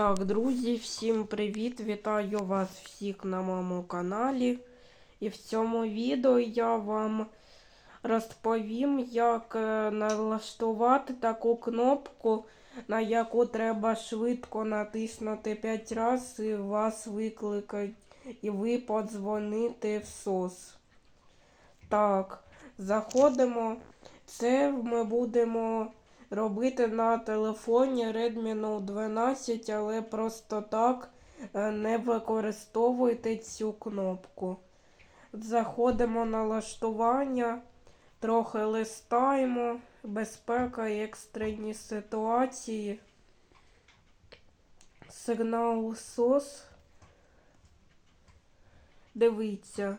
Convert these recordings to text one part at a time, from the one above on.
Так, друзі, всім привіт! Вітаю вас всіх на моєму каналі. І в цьому відео я вам розповім, як е, налаштувати таку кнопку, на яку треба швидко натиснути 5 разів і вас викликать, і ви подзвоните в СОС. Так, заходимо. Це ми будемо робити на телефоні Redmi Note 12, але просто так е, не використовуйте цю кнопку. Заходимо на налаштування, трохи листаємо, безпека і екстрені ситуації. Сигнал SOS. Дивіться.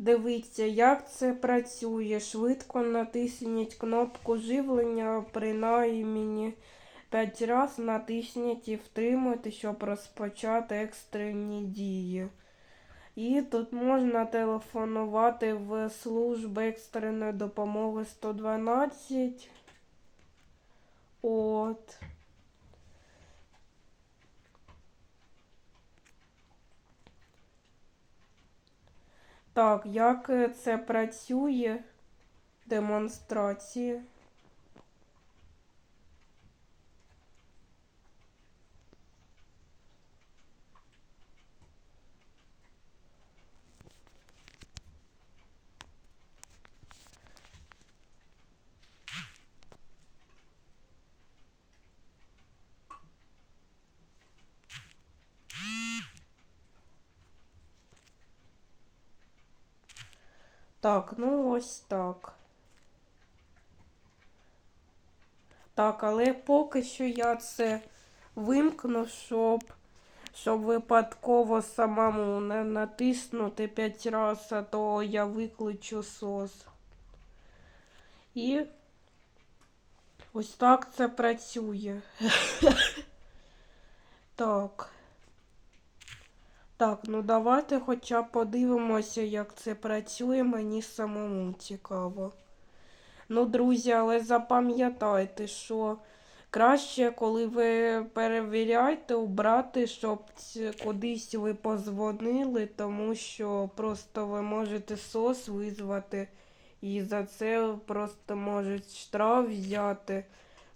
Дивіться, як це працює. Швидко натисніть кнопку живлення, принаймні 5 разів натисніть і втримуйте, щоб розпочати екстрені дії. І тут можна телефонувати в службу екстреної допомоги 112. От. Так, як е, це працює? Демонстрації. Так, ну ось так. Так, але поки що я це вимкну, щоб щоб випадково самому не натиснути 5 разів, а то я виключу сос. І ось так це працює. Так. Так, ну давайте хоча б подивимося, як це працює, мені самому цікаво. Ну, друзі, але запам'ятайте, що краще, коли ви перевіряєте, обрати, щоб кудись ви позвонили, тому що просто ви можете сос визвати і за це просто можуть штраф взяти.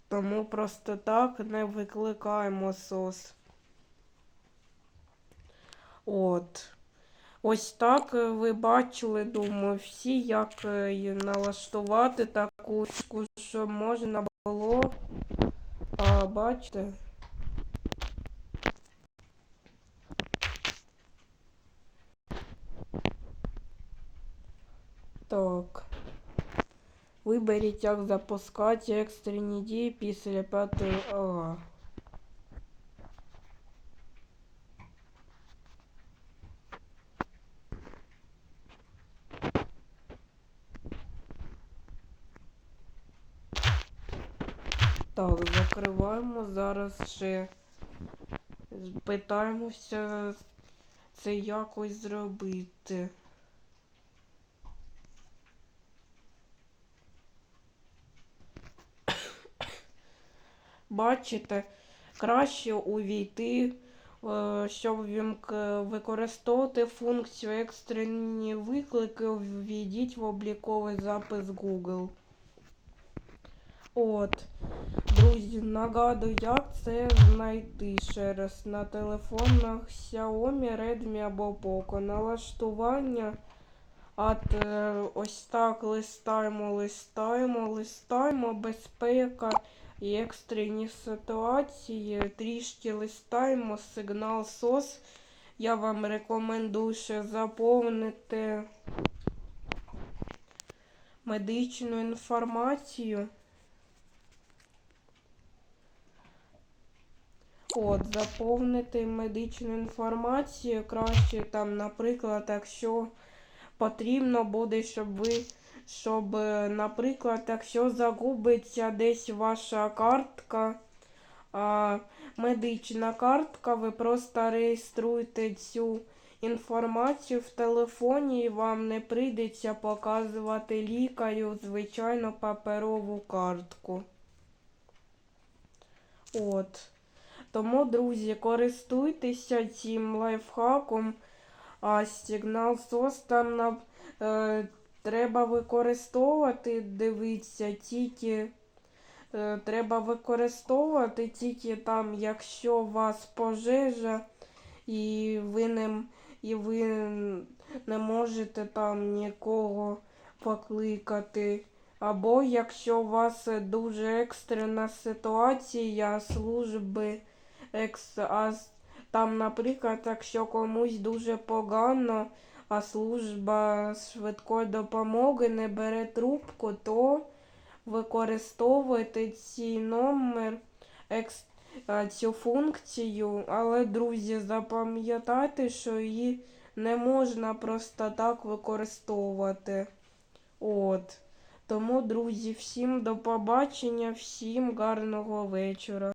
Тому просто так не викликаємо сос. От. Ось так е, ви бачили, думаю, всі, як е, налаштувати таку, що можна було. А, бачите? Так. Виберіть, як запускати екстрені дії після п'ятої. Ага. Так, закриваємо. Зараз ще питаємося це якось зробити. Бачите, краще увійти, е, щоб використовувати функцію екстрені виклики, введіть в обліковий запис Google. От. Друзі, нагадую, як це знайти ще раз на телефонах Xiaomi, Redmi або Poco. Налаштування. От е, ось так листаємо, листаємо, листаємо, безпека і екстрені ситуації. Трішки листаємо сигнал SOS. Я вам рекомендую ще заповнити медичну інформацію. От, заповнити медичну інформацію. Краще там, наприклад, якщо потрібно буде, щоб ви, щоб, е, наприклад, якщо загубиться десь ваша картка, а, медична картка, ви просто реєструєте цю інформацію в телефоні і вам не прийдеться показувати лікарю звичайно паперову картку. От. Тому, друзі, користуйтеся цим лайфхаком. А сигнал СОС там е, треба використовувати, дивіться, тільки е, треба використовувати тільки там, якщо у вас пожежа і ви не, і ви не можете там нікого покликати. Або якщо у вас дуже екстрена ситуація служби екс, а там, наприклад, якщо комусь дуже погано, а служба швидкої допомоги не бере трубку, то використовуйте цей номер, екс, цю функцію, але, друзі, запам'ятайте, що її не можна просто так використовувати. От. Тому, друзі, всім до побачення, всім гарного вечора.